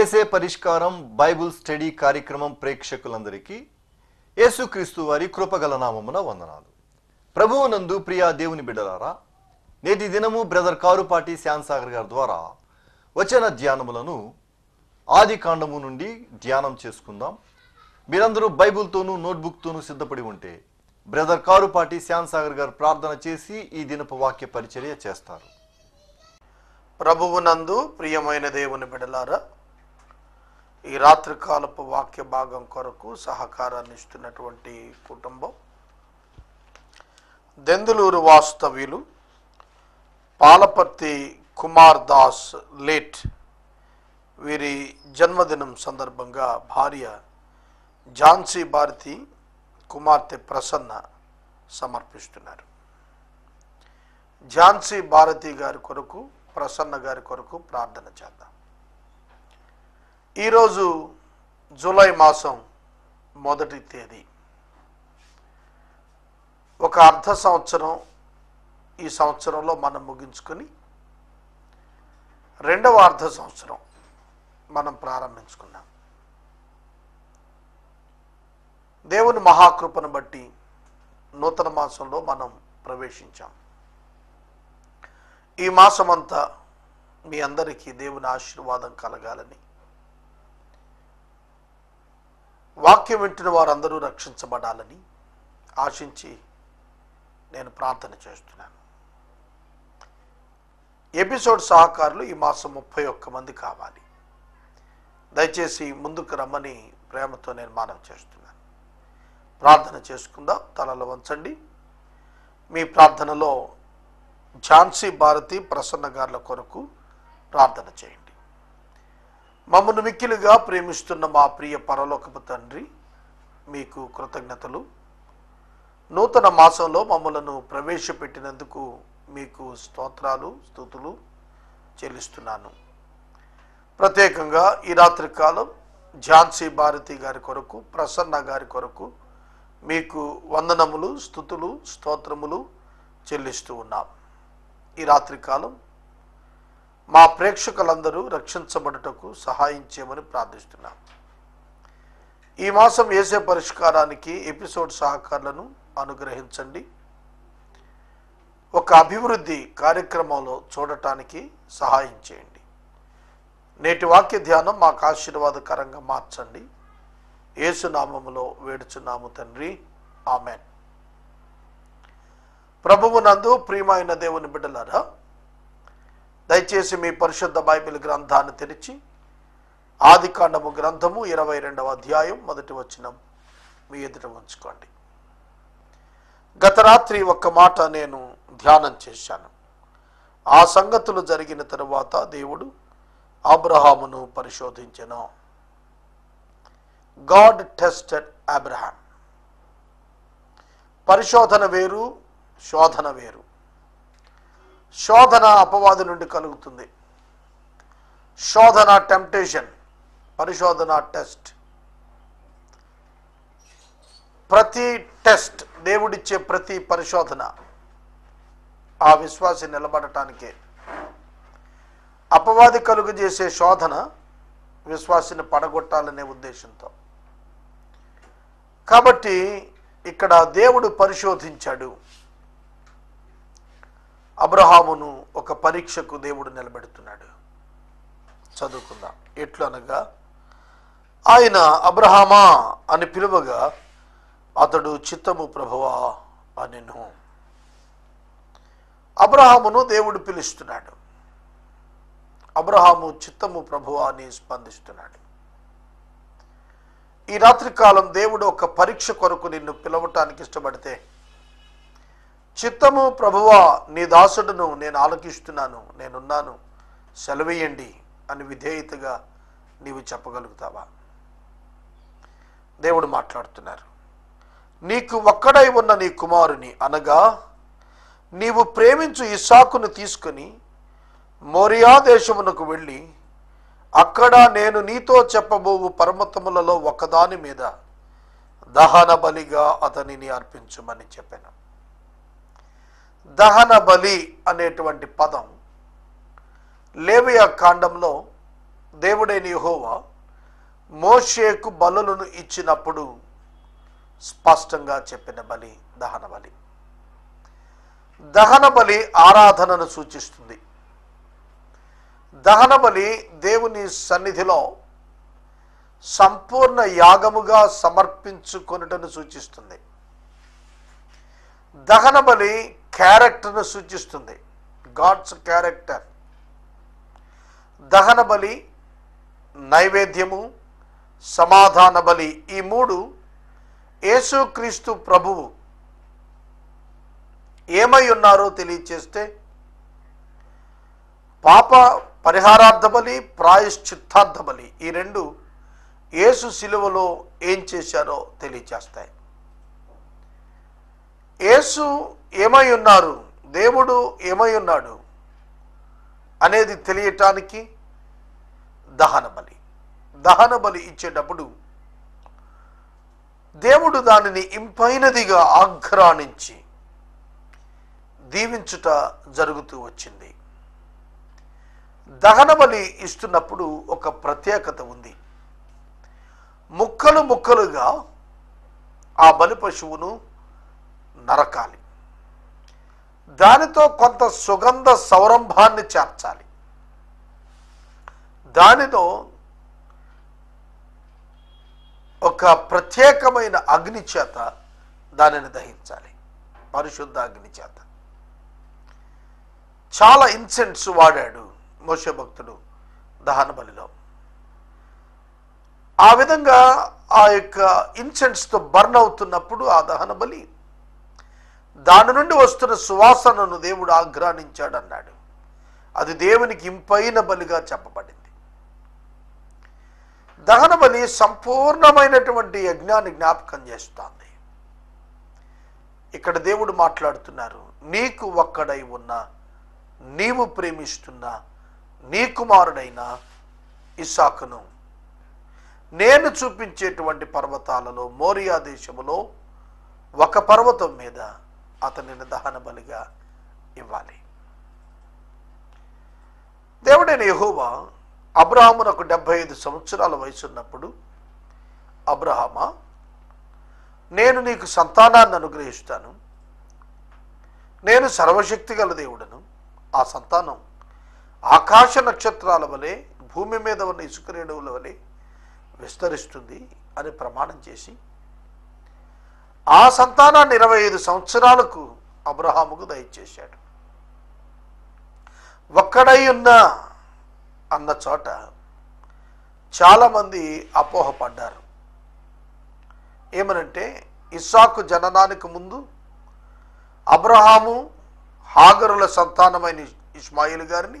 ఏసే పరిష్కారం Bible study కార్యక్రమం ప్రేక్షకులందరికీ యేసుక్రీస్తు వారి కృపగల నామమున వందనాలు. ప్రభువునందు ప్రియా దేవుని బిడ్డలారా నేటి దినము బ్రదర్ కారుపాటి శ్యాన్సాగర్ గారి ద్వారా వచన ధ్యానములను ఆది కాండము నుండి ధ్యానం చేసుకుందాం. మీరందరూ బైబిల్తోనూ నోట్బుక్తోనూ సిద్ధపడి ఉంటే బ్రదర్ కారుపాటి శ్యాన్సాగర్ గారు ప్రార్థన చేసి ఈ దినపు వాక్య పరిచర్య చేస్తారు. ప్రభువునందు ప్రియమైన దేవుని బిడలారా ఈ రాత్రికాలపు వాక్య భాగం కొరకు సహకారాన్ని ఇస్తున్నటువంటి కుటుంబం. దెందులూరు వాస్తవ్యులు పాలపర్తి కుమార్ దాస్ లేట్ వీరి జన్మదినం సందర్భంగా భార్య ఝాన్సీ భారతి కుమార్తె ప్రసన్న సమర్పిస్తున్నారు. ఝాన్సీ భారతి గారి కొరకు ప్రసన్న గారి కొరకు ప్రార్థన చేద్దాం. ఈరోజు జూలై మాసం మొదటి తేదీ. ఒక అర్ధ సంవత్సరం ఈ సంవత్సరంలో మనం ముగించుకొని రెండవ అర్ధ సంవత్సరం మనం ప్రారంభించుకున్నాం. దేవుని మహాకృపను బట్టి నూతన మాసంలో మనం ప్రవేశించాం. ఈ మాసమంతా మీ అందరికీ దేవుని ఆశీర్వాదం కలగాలని వాక్యం వింటున్న వారందరూ రక్షించబడాలని ఆశించి నేను ప్రార్థన చేస్తున్నాను. ఎపిసోడ్ సహకారులు ఈ మాసం ముప్పై ఒక్క మంది కావాలి. దయచేసి ముందుకు రమ్మని ప్రేమతో నేను మనవి చేస్తున్నాను. ప్రార్థన చేసుకుందాం తలలో వంచండి. మీ ప్రార్థనలో ఝాన్సీ భారతి ప్రసన్న గారుల కొరకు ప్రార్థన చేయండి. మమ్మను మిక్కిలుగా ప్రేమిస్తున్న మా ప్రియ పరలోకపు తండ్రి మీకు కృతజ్ఞతలు. నూతన మాసంలో మమ్మలను ప్రవేశపెట్టినందుకు మీకు స్తోత్రాలు స్థుతులు చెల్లిస్తున్నాను. ప్రత్యేకంగా ఈ రాత్రి కాలం ఝాన్సీ భారతి గారి కొరకు ప్రసన్న గారి కొరకు మీకు వందనములు స్థుతులు స్తోత్రములు చెల్లిస్తూ ఉన్నాం. ఈ రాత్రి కాలం మా ప్రేక్షకులందరూ రక్షించబడుటకు సహాయం చేయమని ప్రార్థిస్తున్నాం. ఈ మాసం వేసే పరిష్కారానికి ఎపిసోడ్ సహకారులను అనుగ్రహించండి. ఒక అభివృద్ధి కార్యక్రమంలో చూడటానికి సహాయం చేయండి. నేటి వాక్య ధ్యానం మాకు ఆశీర్వాదకరంగా మార్చండి. ఏసునామములో వేడుచున్నాము తండ్రి. ఆమెన్. ప్రభువు నందు ప్రియమైన దేవుని బిడ్డలారా దయచేసి మీ పరిశుద్ధ బైబిల్ గ్రంథాన్ని తెరిచి ఆది కాండము గ్రంథము ఇరవై రెండవ అధ్యాయం మొదటి వచనం మీ ఎదుట ఉంచుకోండి. గత రాత్రి ఒక్క మాట నేను ధ్యానం చేశాను. ఆ సంగతులు జరిగిన తరువాత దేవుడు అబ్రహామును పరిశోధించను. గాడ్ టెస్టెడ్ అబ్రహాం పరిశోధన వేరు శోధన వేరు. శోధన అపవాది నుండి కలుగుతుంది. శోధన టెంప్టేషన్ పరిశోధన టెస్ట్. ప్రతి టెస్ట్ దేవుడిచ్చే ప్రతి పరిశోధన ఆ విశ్వాసి నిలబడటానికే. అపవాది కలుగజేసే శోధన విశ్వాసిని పడగొట్టాలనే ఉద్దేశంతో. కాబట్టి ఇక్కడ దేవుడు పరిశోధించాడు. అబ్రహామును ఒక పరీక్షకు దేవుడు నిలబెడుతున్నాడు. చదువుకుందాం. ఎట్లు అనగా ఆయన అబ్రహామా అని పిలువగా అతడు చిత్తము ప్రభువా అనెను. అబ్రహామును దేవుడు పిలుస్తున్నాడు. అబ్రహాము చిత్తము ప్రభువా అని స్పందిస్తున్నాడు. ఈ రాత్రి కాలం దేవుడు ఒక పరీక్ష కొరకు నిన్ను పిలవటానికి ఇష్టపడితే చిత్తము ప్రభువా నీ దాసుడును నేను ఆలకిస్తున్నాను నేనున్నాను. సెలవేయండి అని విధేయతగా నీవు చెప్పగలుగుతావా? దేవుడు మాట్లాడుతున్నారు. నీకు ఒక్కడై ఉన్న నీ కుమారుని అనగా నీవు ప్రేమించు ఇసాకును తీసుకుని మోరియా దేశమునకు వెళ్ళి అక్కడ నేను నీతో చెప్పబోవు పర్వతములలో ఒకదాని మీద దహన బలిగా అతనిని అర్పించమని చెప్పాను. దహన బలి అనేటువంటి పదం లేవియా కాండంలో దేవుడైన యహోవా మోషేకు బలులను ఇచ్చినప్పుడు స్పష్టంగా చెప్పిన బలి దహన బలి. దహన బలి ఆరాధనను సూచిస్తుంది. దహన బలి దేవుని సన్నిధిలో సంపూర్ణ యాగముగా సమర్పించుకొనుటను సూచిస్తుంది. దహన బలి క్యారెక్టర్ను సూచిస్తుంది. God's character. దహన బలి నైవేద్యము సమాధాన బలి ఈ మూడు యేసుక్రీస్తు ప్రభువు ఏమై ఉన్నారో తెలియచేస్తే పాప పరిహారార్థ బలి ప్రాయశ్చిత్తార్థ బలి ఈ రెండు యేసు శిలువలో ఏం చేశారో తెలియచేస్తాయి. యేసు ఏమై ఉన్నారు? దేవుడు ఏమై ఉన్నాడు? అనేది తెలియటానికి దహన బలి. దహన బలి ఇచ్చేటప్పుడు దేవుడు దానిని ఇంపైనదిగా ఆఘ్రాణించి దీవించుట జరుగుతూ వచ్చింది. దహన బలి ఇస్తున్నప్పుడు ఒక ప్రత్యేకత ఉంది. ముక్కలు ముక్కలుగా ఆ బలి పశువును నరకాలి. దానితో కొంత సుగంధ సౌరంభాన్ని చేర్చాలి. దానితో ఒక ప్రత్యేకమైన అగ్ని చేత దానిని దహించాలి. పరిశుద్ధ అగ్ని చేత. చాలా ఇన్సెంట్స్ వాడాడు మోసే భక్తుడు దహన బలిలో ఆ విధంగా ఆ యొక్క ఇన్సెంట్స్తో బర్న్ అవుతున్నప్పుడు ఆ దహన బలి దాని నుండి వస్తున్న సువాసనను దేవుడు ఆఘ్రానించాడు అన్నాడు అది దేవునికి ఇంపైన బలిగా చెప్పబడింది. దహన బలి సంపూర్ణమైనటువంటి యజ్ఞాన్ని జ్ఞాపకం చేస్తోంది. ఇక్కడ దేవుడు మాట్లాడుతున్నారు నీకు ఒక్కడై ఉన్న నీవు ప్రేమిస్తున్న నీ కుమారుడైన ఇసాకును నేను చూపించేటువంటి పర్వతాలలో మోరియా దేశములో ఒక పర్వతం మీద అతనిని దహన బలిగా ఇవ్వాలి. దేవుడైన యహోవా అబ్రహామునకు డెబ్బై ఐదు సంవత్సరాల వయసు ఉన్నప్పుడు నేను నీకు సంతానాన్ని అనుగ్రహిస్తాను. నేను సర్వశక్తి గల దేవుడను. ఆ సంతానం ఆకాశ నక్షత్రాల వలె భూమి మీద ఉన్న ఇసుక రేణువుల వలె విస్తరిస్తుంది అని ప్రమాణం చేసి ఆ సంతానాన్ని ఇరవై ఐదు సంవత్సరాలకు అబ్రహాముకు దయచేశాడు. ఒక్కడై ఉన్న అన్న చోట చాలామంది అపోహపడ్డారు. ఏమనంటే ఇస్సాకు జననానికి ముందు అబ్రహాము హాగరుల సంతానమైన ఇస్మాయిల్ గారిని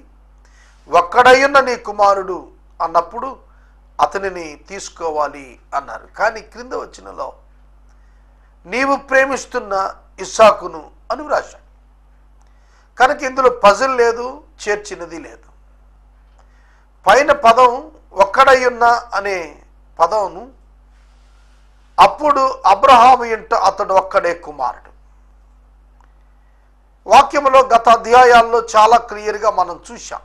ఒక్కడయ్యున్న నీ కుమారుడు అన్నప్పుడు అతనిని తీసుకోవాలి అన్నారు. కానీ క్రింద వచ్చినలో నీవు ప్రేమిస్తున్న ఇస్సాకును అని వ్రాశాడు. కనుక ఇందులో పజిల్ లేదు చేర్చినది లేదు. పైన పదం ఒక్కడయ్యున్న అనే పదంను అప్పుడు అబ్రహాము ఇంట అతడు ఒక్కడే కుమారుడు. వాక్యంలో గత అధ్యాయాల్లో చాలా క్లియర్గా మనం చూశాం.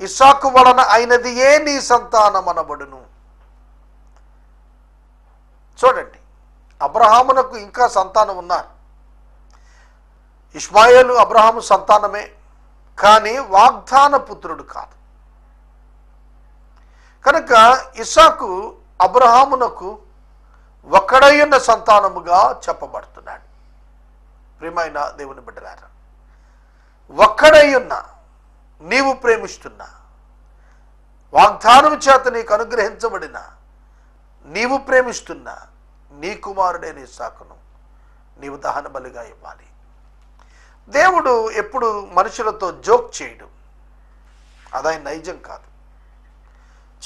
ఇస్సాకు వలన అయినది ఏ నీ సంతానమనబడును? చూడండి అబ్రహామునకు ఇంకా సంతానం ఉన్నారు ఇస్మాయిలు అబ్రహాము సంతానమే కానీ వాగ్దాన పుత్రుడు కాదు. కనుక ఇసాకు అబ్రహామునకు ఒక్కడైన సంతానముగా చెప్పబడుతున్నాడు. ప్రేమైన దేవుని బిడ్డలారా ఒక్కడయ్యున్న నీవు ప్రేమిస్తున్న వాగ్దానం చేత నీకు అనుగ్రహించబడిన నీవు ప్రేమిస్తున్న నీ కుమారుడైన ఇస్సాకును నీవు దహన బలిగా ఇవ్వాలి. దేవుడు ఎప్పుడు మనుషులతో జోక్ చేయడు. అదాయి నైజం కాదు.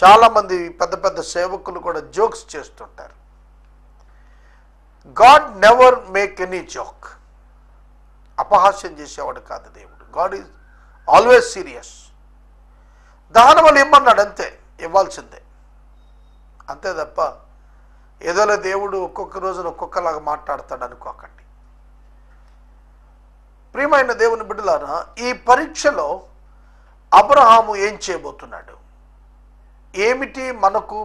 చాలామంది పెద్ద పెద్ద సేవకులు కూడా జోక్స్ చేస్తుంటారు. God never make any joke. అపహాస్యం చేసేవాడు కాదు దేవుడు. God is always serious. దహనములు ఇమ్మన్నాడు అంతే ఇవ్వాల్సిందే. అంతే తప్ప ఏదోలే దేవుడు ఒక్కొక్క రోజున ఒక్కొక్కలాగా మాట్లాడతాడు అనుకోకండి. ప్రియమైన దేవుని బిడ్డలారా ఈ పరీక్షలో అబ్రహాము ఏం చేయబోతున్నాడు? ఏమిటి మనకు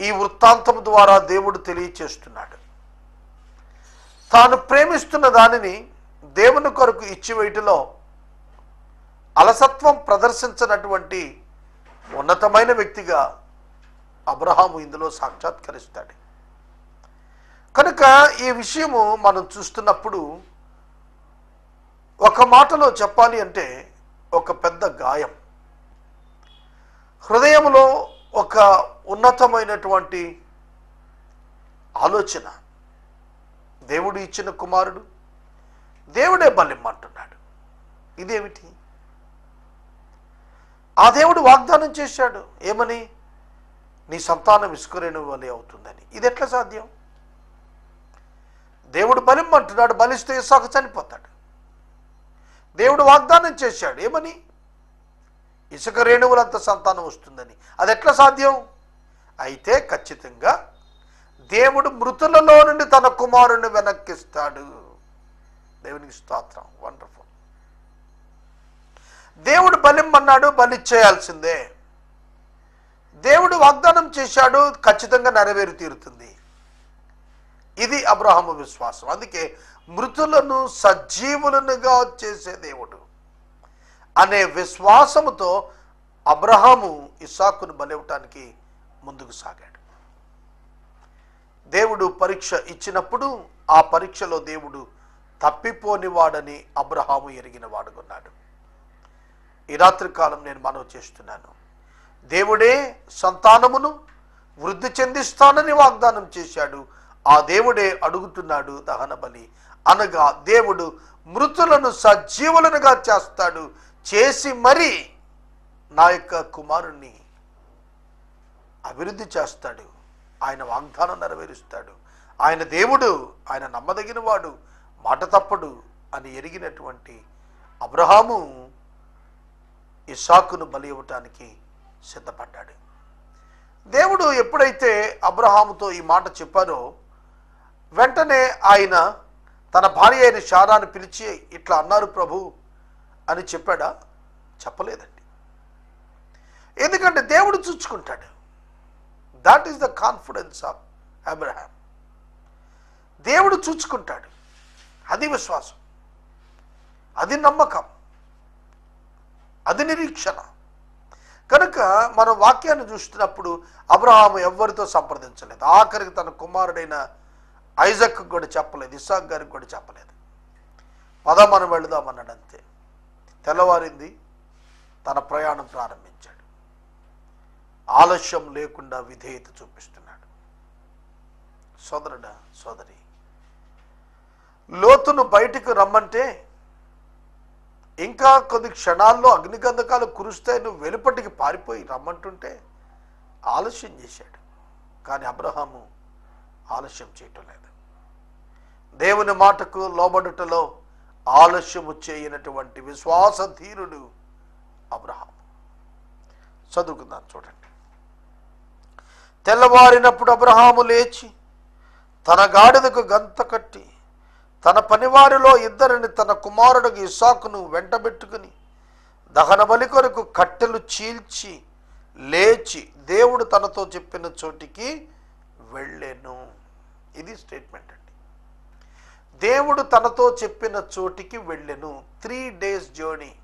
ఈ వృత్తాంతం ద్వారా దేవుడు తెలియచేస్తున్నాడు? తాను ప్రేమిస్తున్న దానిని దేవుని కొరకు ఇచ్చివేయటలో అలసత్వం ప్రదర్శించినటువంటి ఉన్నతమైన వ్యక్తిగా అబ్రహాము ఇందులో సాక్షాత్కరిస్తాడు. కనుక ఈ విషయము మనం చూస్తున్నప్పుడు ఒక మాటలో చెప్పాలి అంటే ఒక పెద్ద గాయం. హృదయంలో ఒక ఉన్నతమైనటువంటి ఆలోచన. దేవుడు ఇచ్చిన కుమారుడు దేవుడే బలిమ్మంటున్నాడు. ఇదేమిటి? ఆ దేవుడు వాగ్దానం చేశాడు. ఏమని? నీ సంతానం ఇసుకరేణు వలె అవుతుందని. ఇది ఎట్లా సాధ్యం? దేవుడు బలిమ్మంటున్నాడు బలిస్తే ఇసాకు చనిపోతాడు. దేవుడు వాగ్దానం చేశాడు ఏమని? ఇసుక రేణువులంత సంతానం వస్తుందని. అది ఎట్లా సాధ్యం? అయితే ఖచ్చితంగా దేవుడు మృతులలో నుండి తన కుమారుని వెనక్కిస్తాడు. దేవునికి స్తోత్రం వండర్ఫుల్. దేవుడు బలిమ్మన్నాడు బలి చేయాల్సిందే. దేవుడు వాగ్దానం చేశాడు ఖచ్చితంగా నెరవేరు తీరుతుంది. ఇది అబ్రహాము విశ్వాసం. అందుకే మృతులను సజీవులనుగా చేసే దేవుడు అనే విశ్వాసముతో అబ్రహాము ఇసాకును బలివటానికి ముందుకు సాగాడు. దేవుడు పరీక్ష ఇచ్చినప్పుడు ఆ పరీక్షలో దేవుడు తప్పిపోనివాడని అబ్రహాము ఎరిగిన వాడుకున్నాడు ఈ రాత్రి కాలం నేను మనవి చేస్తున్నాను. దేవుడే సంతానమును వృద్ధి చెందిస్తానని వాగ్దానం చేశాడు. ఆ దేవుడే అడుగుతున్నాడు దహన బలి. అనగా దేవుడు మృతులను సజీవులనుగా చేస్తాడు. చేసి మరి నా యొక్క కుమారుణ్ణి అభివృద్ధి చేస్తాడు. ఆయన వాగ్దానం నెరవేరుస్తాడు. ఆయన దేవుడు ఆయన నమ్మదగిన వాడు మాట తప్పడు అని ఎరిగినటువంటి అబ్రహాము ఇస్సాకును బలి ఇవ్వటానికి సిద్ధపడ్డాడు. దేవుడు ఎప్పుడైతే అబ్రహాముతో ఈ మాట చెప్పారో వెంటనే ఆయన తన భార్య అయిన శారాన్ని పిలిచి ఇట్లా అన్నారు ప్రభు అని చెప్పాడా? చెప్పలేదండి. ఎందుకంటే దేవుడు చూచుకుంటాడు. That is the confidence of Abraham దేవుడు చూచుకుంటాడు. అది విశ్వాసం. అది నమ్మకం. అది నిరీక్షణ. కనుక మనం వాక్యాన్ని చూస్తున్నప్పుడు అబ్రహాము ఎవ్వరితో సంప్రదించలేదు. ఆఖరికి తన కుమారుడైన ఐజక్ కూడా చెప్పలేదు ఇస్సాక్ గారికి కూడా చెప్పలేదు. పద మనం వెళుదామన్నాడు అంతే. తెల్లవారింది తన ప్రయాణం ప్రారంభించాడు. ఆలస్యం లేకుండా విధేయత చూపిస్తున్నాడు. సోదరుడా సోదరి లోతును బయటకు రమ్మంటే ఇంకా కొద్ది క్షణాల్లో అగ్నిగంధకాలు కురుస్తాయి నువ్వు వెలుపటికి పారిపోయి రమ్మంటుంటే ఆలస్యం చేశాడు. కానీ అబ్రహాము ఆలస్యం చేయటం లేదు. దేవుని మాటకు లోబడుటలో ఆలస్యము చేయనటువంటి విశ్వాస ధీరుడు అబ్రహాం చదువుకుందాం చూడండి. తెల్లవారినప్పుడు అబ్రహాము లేచి తన గాడిదకు గంత కట్టి తన పనివారిలో ఇద్దరిని తన కుమారుడికి ఇసాకును వెంటబెట్టుకుని దహన బలి కొరకు కట్టెలు చీల్చి లేచి దేవుడు తనతో చెప్పిన చోటికి వెళ్ళాను. ఇది స్టేట్మెంట్ అండి. దేవుడు తనతో చెప్పిన చోటికి వెళ్ళాను. త్రీ డేస్ జర్నీ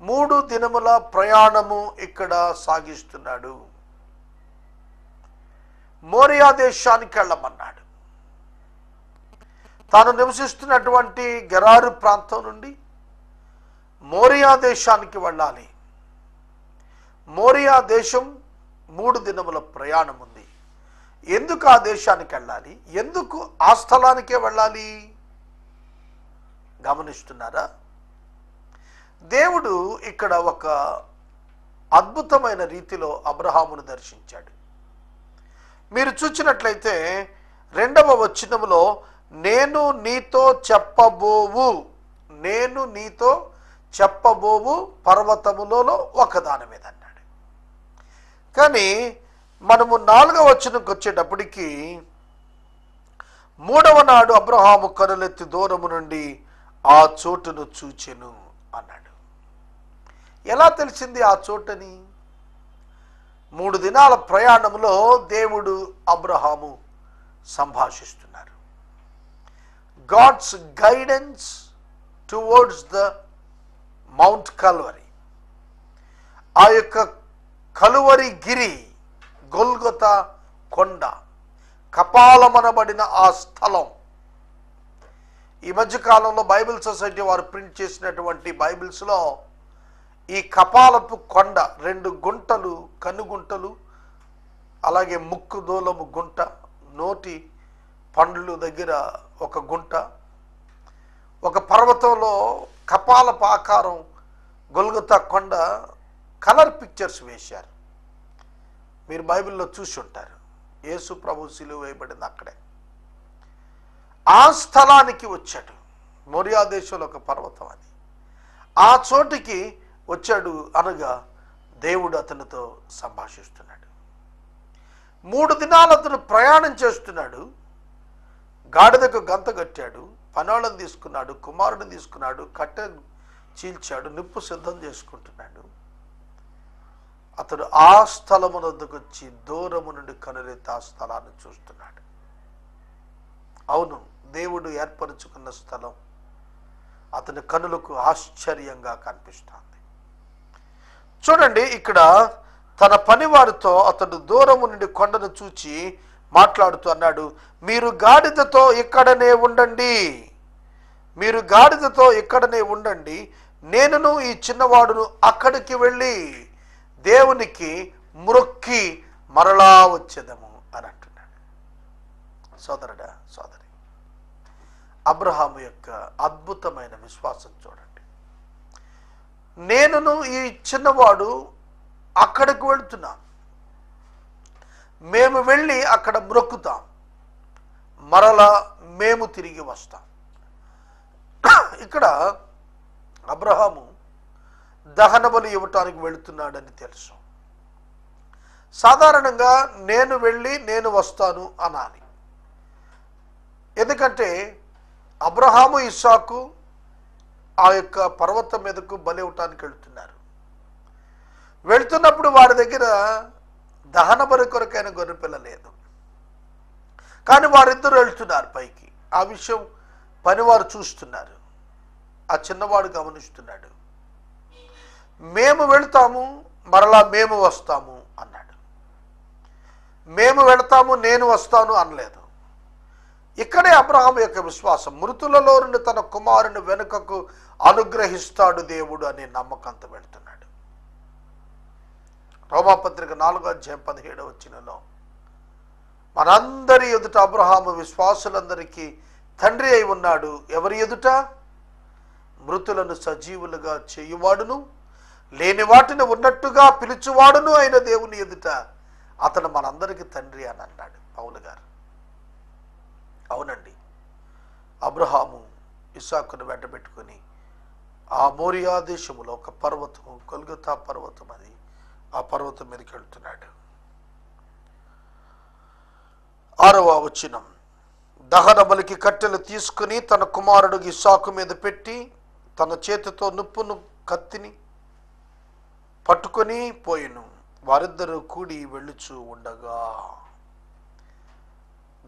మూడు దినముల ప్రయాణము ఇక్కడ సాగిస్తున్నాడు. మోరియా దేశానికి వెళ్ళమన్నాడు. తాను నివసిస్తున్నటువంటి గెరారు ప్రాంతం నుండి మోరియా దేశానికి వెళ్ళాలి. మోరియా దేశం మూడు దినముల ప్రయాణం ఉంది. ఎందుకు ఆ దేశానికి వెళ్ళాలి? ఎందుకు ఆ స్థలానికే వెళ్ళాలి? గమనిస్తున్నారా? దేవుడు ఇక్కడ ఒక అద్భుతమైన రీతిలో అబ్రహామును దర్శించాడు. మీరు చూచినట్లయితే రెండవ వచ్చినములో నేను నీతో చెప్పబోవు. నేను నీతో చెప్పబోవు పర్వతములలో ఒకదాని మీద అన్నాడు. కానీ మనము నాలుగవ వచనంకి వచ్చేటప్పటికి మూడవ నాడు అబ్రహాము కనులెత్తి దూరము నుండి ఆ చోటును చూచెను అన్నాడు. ఎలా తెలిసింది ఆ చోటని? మూడు దినాల ప్రయాణంలో దేవుడు అబ్రహాము సంభాషిస్తున్నారు. God's guidance towards the mount Calvary ఆ యొక్క కలువరి గిరి గొల్గొత కొండ కపాలమనబడిన ఆ స్థలం. ఈ మధ్యకాలంలో బైబిల్ సొసైటీ వారు ప్రింట్ చేసినటువంటి బైబిల్స్లో ఈ కపాలపు కొండ రెండు గుంటలు కనుగుంటలు అలాగే ముక్కు దూలము గుంట నోటి పండ్లు దగ్గర ఒక గుంట ఒక పర్వతంలో కపాల ఆకారం గొలుగుతా కొండ కలర్ పిక్చర్స్ వేశారు. మీరు బైబిల్లో చూసి ఉంటారు యేసు ప్రభు సిలువ వేయబడింది అక్కడే. ఆ స్థలానికి వచ్చాడు మొరియా దేశంలో ఒక పర్వతం అని ఆ చోటికి వచ్చాడు అనగా దేవుడు అతనితో సంభాషిస్తున్నాడు. మూడు దినాలు అతను ప్రయాణం చేస్తున్నాడు గాడిదకు గంత కట్టాడు పనోళ్ళని తీసుకున్నాడు కుమారుడిని తీసుకున్నాడు కట్టె చీల్చాడు నిప్పు సిద్ధం చేసుకుంటున్నాడు. అతడు ఆ స్థలమునొద్దకు వచ్చి దూరము నుండి కనులెత్తి ఆ స్థలాన్ని చూస్తున్నాడు. అవును దేవుడు ఏర్పరచుకున్న స్థలం అతని కనులకు ఆశ్చర్యంగా కనిపిస్తుంది. చూడండి ఇక్కడ తన పనివారితో అతడు దూరము నుండి కొండను చూచి మాట్లాడుతూ అన్నాడు మీరు గాడిదతో ఇక్కడనే ఉండండి. మీరు గాడిదతో ఇక్కడనే ఉండండి. నేనును ఈ చిన్నవాడును అక్కడికి వెళ్ళి దేవునికి మ్రొక్కి మరలా వచ్చేదము అని అంటున్నాడు. సోదరుడా సోదరి అబ్రహాము యొక్క అద్భుతమైన విశ్వాసం చూడండి. నేనును ఈ చిన్నవాడు అక్కడికి వెళుతున్నాను. మేము వెళ్ళి అక్కడ మ్రొక్కుతాం మరలా మేము తిరిగి వస్తాం. ఇక్కడ అబ్రహాము దహన బలి ఇవ్వటానికి వెళుతున్నాడని తెలుసు. సాధారణంగా నేను వెళ్ళి నేను వస్తాను అనాలి. ఎందుకంటే అబ్రహాము ఇస్సాకు ఆ యొక్క పర్వతం మీదకు బలి ఇవ్వటానికి వెళ్తున్నారు. వెళ్తున్నప్పుడు వారి దగ్గర దహన బరి కొరకైన గొర్రెపిల్ల లేదు. కానీ వారిద్దరు వెళ్తున్నారు పైకి. ఆ విషయం పనివారు చూస్తున్నారు. ఆ చిన్నవాడు గమనిస్తున్నాడు. మేము వెళ్తాము మరలా మేము వస్తాము అన్నాడు. మేము వెళ్తాము నేను వస్తాను అనలేదు. ఇక్కడే అబ్రహాం యొక్క విశ్వాసం మృతులలో నుండి తన కుమారుని వెనుకకు అనుగ్రహిస్తాడు దేవుడు అనే నమ్మకంతో వెళ్తున్నాడు. రోమాపత్రిక నాలుగో అధ్యాయం పదిహేడు వచ్చినలో మనందరి ఎదుట అబ్రహాము విశ్వాసులందరికీ తండ్రి అయి ఉన్నాడు. ఎవరి ఎదుట? మృతులను సజీవులుగా చేయువాడును లేని వాటిని ఉన్నట్టుగా పిలుచువాడును అయిన దేవుని ఎదుట. అతను మనందరికీ తండ్రి అని అన్నాడు పౌలు గారు. అవునండి. అబ్రహాము ఇసాకును వెంటబెట్టుకొని ఆ మోరియా దేశములో ఒక పర్వతం కొల్గతా పర్వతం అది. ఆ పర్వతం మీదకి వెళ్తున్నాడు. ఆరవ వచనం. దహన బలికి కట్టెలు తీసుకుని తన కుమారుడు ఇసాకు మీద పెట్టి తన చేతితో నుప్పును కత్తిని పట్టుకొని పోయిను. వారిద్దరూ కూడి వెళ్ళుచు ఉండగా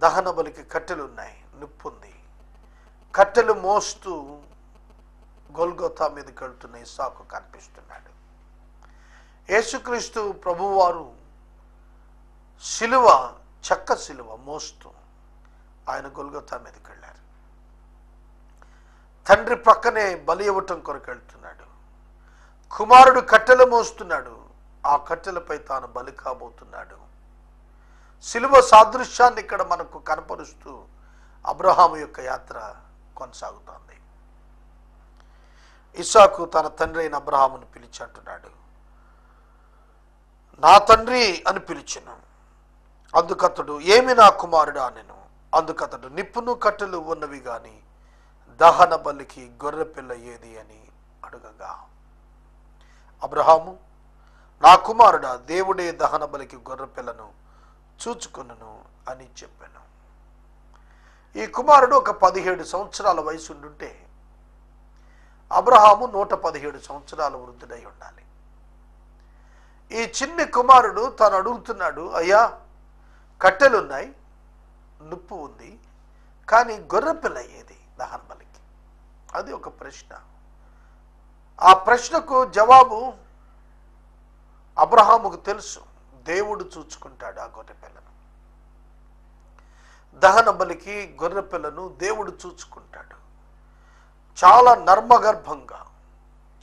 దహన బలికి కట్టెలు ఉన్నాయి. నిప్పుంది కట్టెలు మోస్తూ గొల్గొతా మీదకి వెళ్తున్న ఇసాకు కనిపిస్తున్నాడు. యేసుక్రీస్తు ప్రభువారు శిలువ చెక్క శిలువ మోస్తూ ఆయన గొల్గొతా మీదకి వెళ్ళారు తండ్రి ప్రక్కనే బలి ఇవ్వటం కొరకు వెళ్తున్నాడు. కుమారుడు కట్టెలు మోస్తున్నాడు. ఆ కట్టెలపై తాను బలి కాబోతున్నాడు. శిలువ సాదృశ్యాన్ని ఇక్కడ మనకు కనపరుస్తూ అబ్రహాము యొక్క యాత్ర కొనసాగుతోంది. ఇసాకు తన తండ్రి అయిన అబ్రహామును పిలిచి అంటున్నాడు. నా తండ్రి అని పిలిచెను. అందుకతడు ఏమి నా కుమారుడా నేను? అందుకతడు నిప్పును కట్టెలు ఉన్నవి కానీ దహన బలికి గొర్రె పిల్ల ఏది అని అడగగా. అబ్రహాము నా కుమారుడా దేవుడే దహన బలికి గొర్రె పిల్లను చూచుకును అని చెప్పాను. ఈ కుమారుడు ఒక పదిహేడు సంవత్సరాల వయసు ఉండుంటే అబ్రహాము నూట పదిహేడు సంవత్సరాల వృద్ధుడై ఉండాలి. ఈ చిన్ని కుమారుడు తను అడుగుతున్నాడు అయ్యా కట్టెలున్నాయి నుప్పు ఉంది కానీ గొర్రెపిల్ల ఏది దహన బలికి అది ఒక ప్రశ్న. ఆ ప్రశ్నకు జవాబు అబ్రహాముకు తెలుసు. దేవుడు చూచుకుంటాడు ఆ గొర్రె పిల్లను దహన బలికి గొర్రె పిల్లను దేవుడు చూచుకుంటాడు. చాలా నర్మగర్భంగా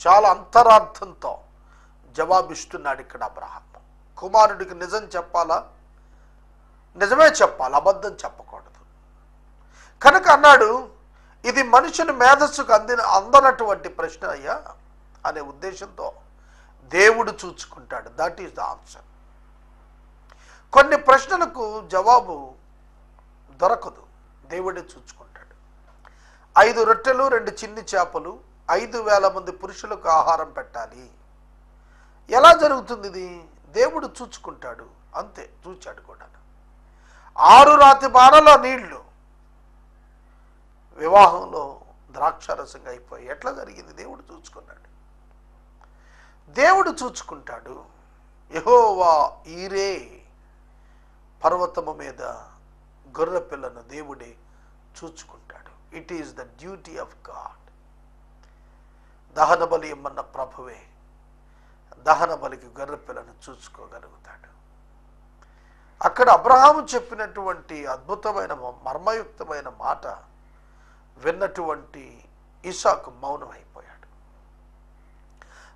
చాలా అంతరార్థంతో జవాబిస్తున్నాడు ఇక్కడ అబ్రహాం కుమారుడికి నిజం చెప్పాలా? నిజమే చెప్పాలి అబద్ధం చెప్పకూడదు. కనుక అన్నాడు ఇది మనుషుని మేధస్సుకు అందిన అందనటువంటి ప్రశ్న అయ్యా అనే ఉద్దేశంతో దేవుడు చూచుకుంటాడు. దట్ ఈస్ ద ఆన్సర్ కొన్ని ప్రశ్నలకు జవాబు దొరకదు. దేవుడే చూచుకుంటాడు. ఐదు రొట్టెలు రెండు చిన్ని చేపలు ఐదు వేల మంది పురుషులకు ఆహారం పెట్టాలి. ఎలా జరుగుతుంది ఇది? దేవుడు చూచుకుంటాడు. అంతే చూచాడు కూడా. ఆరు రాతి బాణలో నీళ్ళు. వివాహంలో ద్రాక్షారసంగా అయిపోయి ఎట్లా జరిగింది? దేవుడు చూచుకున్నాడు. దేవుడు చూచుకుంటాడు. యహోవా ఈరే పర్వతము మీద గొర్రె పిల్లను దేవుడే చూచుకుంటాడు. It is the duty of God దహన బలి ఇమ్మన్న ప్రభువే దహన బలికి గొర్రె పిల్లను చూసుకోగలుగుతాడు. అక్కడ అబ్రహాము చెప్పినటువంటి అద్భుతమైన మర్మయుక్తమైన మాట విన్నటువంటి ఇసాకు మౌనం అయిపోయాడు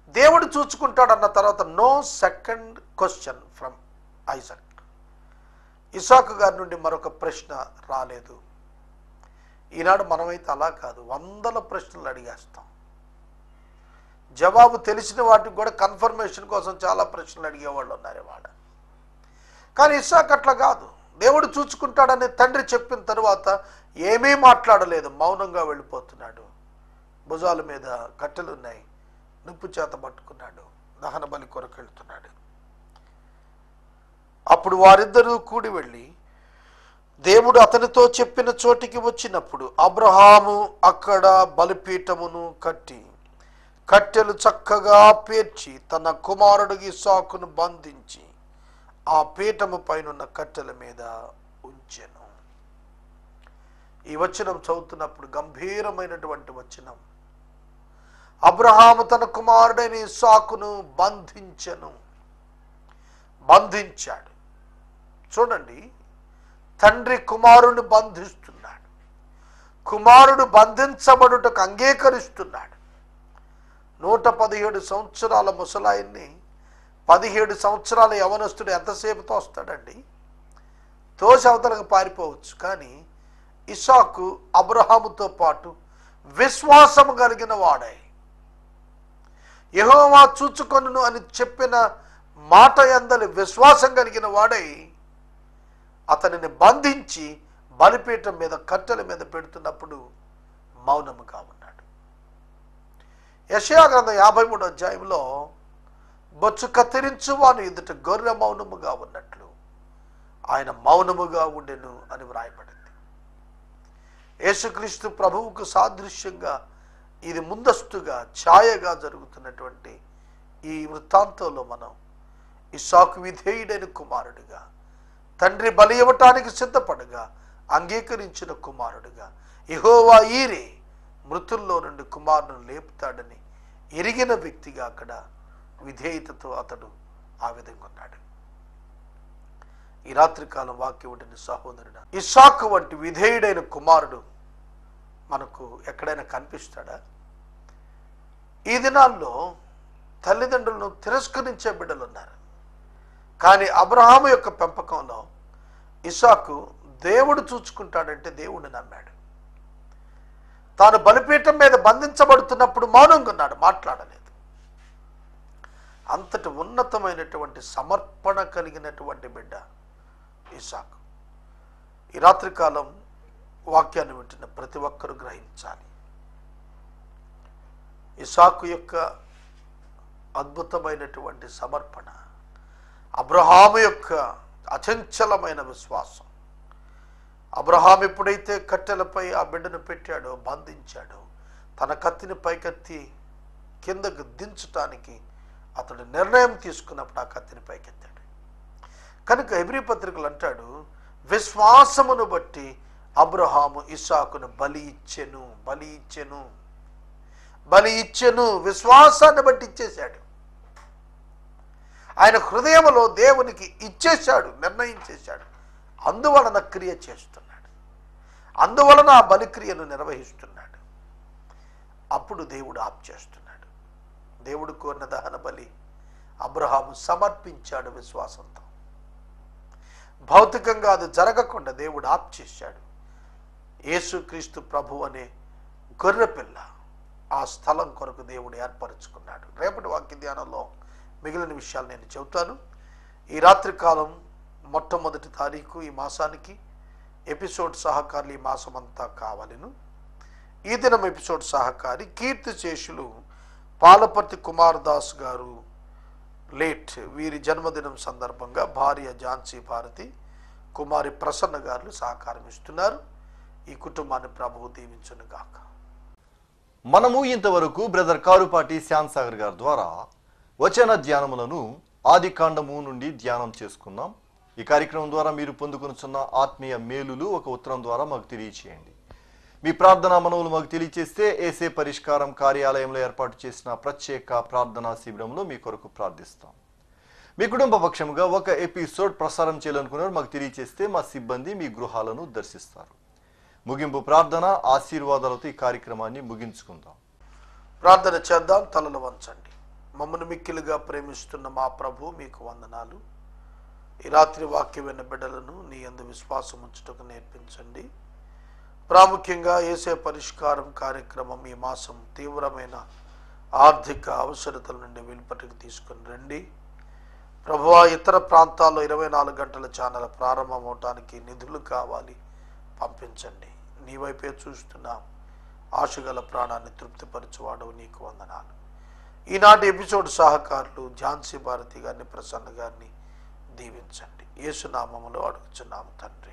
దేవుడు చూచుకుంటాడన్న తర్వాత no second question from Isaac. ఇసాకు గారి నుండి మరొక ప్రశ్న రాలేదు. ఈనాడు మనమైతే అలా కాదు వందల ప్రశ్నలు అడిగేస్తాం. జవాబు తెలిసిన వాటికి కూడా కన్ఫర్మేషన్ కోసం చాలా ప్రశ్నలు అడిగేవాళ్ళు ఉన్నారు వాడ కానీ ఇస్సాక్ అట్లా కాదు. దేవుడు చూచుకుంటాడని తండ్రి చెప్పిన తరువాత ఏమీ మాట్లాడలేదు. మౌనంగా వెళ్ళిపోతున్నాడు. భుజాల మీద కట్టెలు ఉన్నాయి నిప్పు చేత పట్టుకున్నాడు. దహన బలి కొరకు వెళ్తున్నాడు అప్పుడు వారిద్దరూ కూడి వెళ్ళి దేవుడు అతనితో చెప్పిన చోటికి వచ్చినప్పుడు అబ్రహాము అక్కడ బలిపీఠమును కట్టి కట్టెలు చక్కగా పేర్చి తన కుమారుడికి సాకును బంధించి ఆ పీఠము పైనున్న కట్టెల మీద ఉంచెను. ఈ వచనం చదువుతున్నప్పుడు గంభీరమైనటువంటి వచనం. అబ్రహాము తన కుమారుడైన సాకును బంధించను. బంధించాడు. చూడండి తండ్రి కుమారుని బంధిస్తున్నాడు. కుమారుడు బంధించబడుటకు అంగీకరిస్తున్నాడు. నూట పదిహేడు సంవత్సరాల ముసలాయన్ని పదిహేడు సంవత్సరాల యవనస్తుడు ఎంతసేపు తోస్తాడండి తోసి అవతలకు పారిపోవచ్చు. కానీ ఇసాకు అబ్రహాముతో పాటు విశ్వాసము కలిగిన వాడై. యహోవా చూచుకొనును అని చెప్పిన మాట ఎందలి విశ్వాసం కలిగిన వాడై అతనిని బంధించి బలిపీఠం మీద కట్టెల మీద పెడుతున్నప్పుడు మౌనము కావాలి యశయా గ్రంథం యాభై మూడు అధ్యాయంలో బొచ్చు కత్తిరించు వాని ఎదుట గొర్రె మౌనముగా ఉన్నట్లు. ఆయన మౌనముగా ఉండెను అని వ్రాయబడింది. యేసుక్రీస్తు ప్రభువుకు సాదృశ్యంగా ఇది ముందస్తుగా ఛాయగా జరుగుతున్నటువంటి ఈ వృత్తాంతంలో మనం ఇసాకు విధేయుడైన కుమారుడిగా తండ్రి బలి ఇవ్వటానికి సిద్ధపడగా అంగీకరించిన కుమారుడిగా ఇహోవా ఈరే మృతుల్లో నుండి కుమారును లేపుతాడని ఎరిగిన వ్యక్తిగా అక్కడ విధేయతతో అతడు ఆ విధంగా ఉన్నాడు. ఈ రాత్రికాలం వాక్యం ఉంటున్న సహోదరుడు ఇస్సాకు వంటి విధేయుడైన కుమారుడు మనకు ఎక్కడైనా కనిపిస్తాడా? ఈ దినాల్లో తల్లిదండ్రులను తిరస్కరించే బిడ్డలు ఉన్నారు. కానీ అబ్రహాము యొక్క పెంపకంలో ఇసాకు దేవుడు చూచుకుంటాడంటే దేవుడిని నమ్మాడు. తాను బలిపీఠం మీద బంధించబడుతున్నప్పుడు మౌనంగున్నాడు మాట్లాడలేదు. అంతటి ఉన్నతమైనటువంటి సమర్పణ కలిగినటువంటి బిడ్డ ఇసాకు. ఈ రాత్రికాలం వాక్యాన్ని వింటున్న ప్రతి ఒక్కరూ గ్రహించాలి. ఇసాకు యొక్క అద్భుతమైనటువంటి సమర్పణ అబ్రహాము యొక్క అచంచలమైన విశ్వాసం అబ్రహాం ఎప్పుడైతే కట్టెలపై ఆ బిడ్డను పెట్టాడో బంధించాడో తన కత్తిని పైకెత్తి కిందకు దించటానికి అతడు నిర్ణయం తీసుకున్నప్పుడు ఆ కత్తిని పైకెత్తాడు. కనుక ఎబ్రి పత్రికలు అంటాడు విశ్వాసమును బట్టి అబ్రహాము ఇసాకును బలి ఇచ్చెను బలి ఇచ్చెను బలి ఇచ్చెను విశ్వాసాన్ని బట్టి ఇచ్చేశాడు. ఆయన హృదయంలో దేవునికి ఇచ్చేశాడు నిర్ణయించేశాడు. అందువలన క్రియ చేస్తున్నాడు. అందువలన ఆ బలిక్రియను నిర్వహిస్తున్నాడు. అప్పుడు దేవుడు ఆప్ చేస్తున్నాడు. దేవుడు కోరిన దహన బలి అబ్రహాము సమర్పించాడు విశ్వాసంతో. భౌతికంగా అది జరగకుండా దేవుడు ఆప్ చేశాడు. యేసుక్రీస్తు ప్రభు అనే గొర్రెపిల్ల ఆ స్థలం కొరకు దేవుడు ఏర్పరచుకున్నాడు. రేపటి వాక్య ధ్యానంలో మిగిలిన విషయాలు నేను చెబుతాను. ఈ రాత్రి కాలం మొట్టమొదటి తారీఖు ఈ మాసానికి ఎపిసోడ్ సహకారులు ఈ మాసమంతా అంతా కావాలను. ఈ దినం ఎపిసోడ్ సహకారి కీర్తి శేషులు పాలపర్తి కుమార్ దాస్ గారు లేట్ వీరి జన్మదినం సందర్భంగా భార్య ఝాన్సీ భారతి కుమారి ప్రసన్న గారు సహకారం ఇస్తున్నారు. ఈ కుటుంబాన్ని ప్రభువు దీవించును గాక. మనము ఇంతవరకు బ్రదర్ కారుపాటి శ్యామ్ సాగర్ గారి ద్వారా వచన ధ్యానములను ఆది కాండము నుండి ధ్యానం చేసుకున్నాం. ఈ కార్యక్రమం ద్వారా మీరు పొందుకొనుచున్న ఆత్మీయ మేలులు ఒక ఉత్తరం ద్వారా మాకు తెలియచేయండి. మీ ప్రార్థనా మనవులు మాకు తెలియచేస్తే ఏసే పరిష్కారం కార్యాలయంలో ఏర్పాటు చేసిన ప్రత్యేక ప్రార్థనా శిబిరంలో మీ కొరకు ప్రార్థిస్తాం. మీ కుటుంబ పక్షంగా ఒక ఎపిసోడ్ ప్రసారం చేయాలనుకున్నారు మాకు తెలియచేస్తే మా సిబ్బంది మీ గృహాలను దర్శిస్తారు. ముగింపు ప్రార్థన ఆశీర్వాదాలతో ఈ కార్యక్రమాన్ని ముగించుకుందాం. ప్రార్థన చేద్దాం తలలు వంచండి. మమ్మల్ని మిక్కిలుగా ప్రేమిస్తున్న మా ప్రభు మీకు వందనాలు. ఈ రాత్రి వాక్యం విన్న బిడ్డలను నీ అందు విశ్వాసం ఉంచుటకు నేర్పించండి. ప్రాముఖ్యంగా ఏసే పరిష్కారం కార్యక్రమం ఈ మాసం తీవ్రమైన ఆర్థిక అవసరతల నుండి వెలుపటికి తీసుకుని రండి. ప్రభువా ఇతర ప్రాంతాల్లో ఇరవై నాలుగు గంటల ఛానల్ ప్రారంభం అవటానికి నిధులు కావాలి. పంపించండి. నీ వైపే చూస్తున్నాం. ఆశగల ప్రాణాన్ని తృప్తిపరచువాడవు. నీకు వందనాలు. ఈనాటి ఎపిసోడ్ సహకారులు ఝాన్సీ భారతి గారిని ప్రసన్న గారిని దీవించండి. యేసునామములో అడుగుచున్నాము తండ్రి.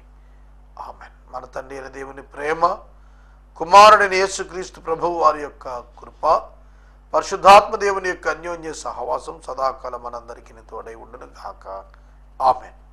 ఆమెన్. మన తండ్రి అయిన దేవుని ప్రేమ కుమారుడిని యేసుక్రీస్తు ప్రభువు వారి యొక్క కృప పరిశుద్ధాత్మ దేవుని యొక్క అన్యోన్య సహవాసం సదాకాలం మనందరికీ తోడై ఉండును గాక ఆమెన్.